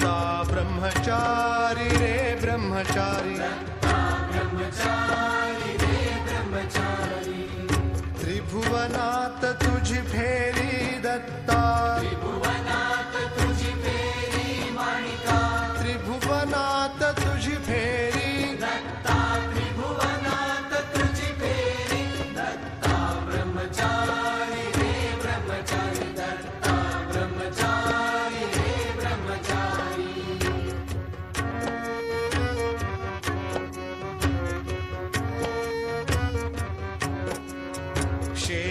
दत्ता ब्रह्मचारी रे ब्रह्मचारी। त्रिभुवनात तुझ फेरी दत्ता।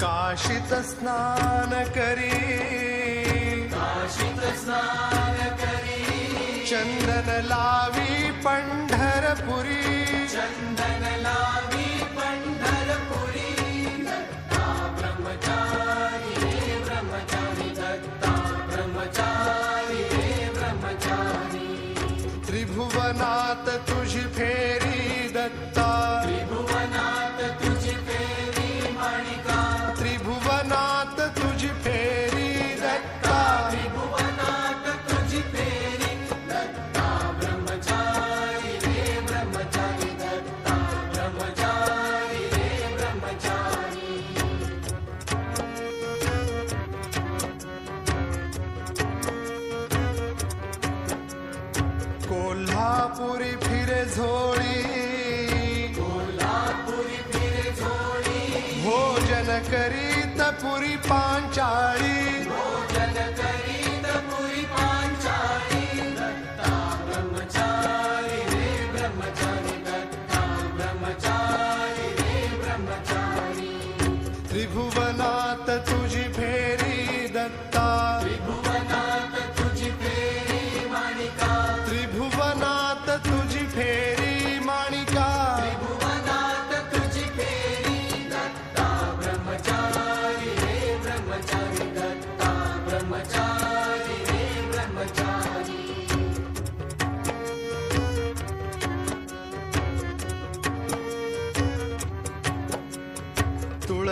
काशित स्नान करी चंदन लावी पंढरपुरी। त्रिभुवनात पूरी फिरे झोड़ी पूरी फिरे झोड़ी भोजन करी तपुरी पा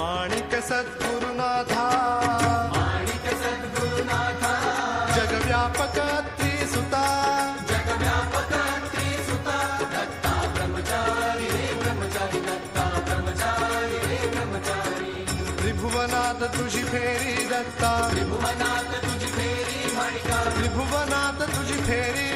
माणिक सद्गुरुनाथा। जगव्यापक त्रिसुता। त्रिभुवनाथ तुझी फेरी दत्ता। त्रिभुवनाथ तुझी फेरी माणिका। त्रिभुवनाथ तुझी फेरी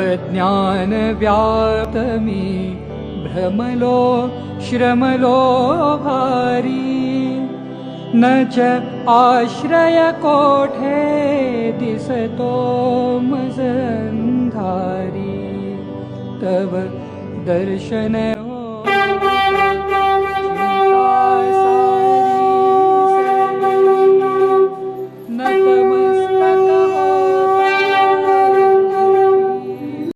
अज्ञानव्याप्तमी भ्रमलो श्रमलो भारी। न च आश्रयकोठे दिसतो मजन्धारी। तव दर्शन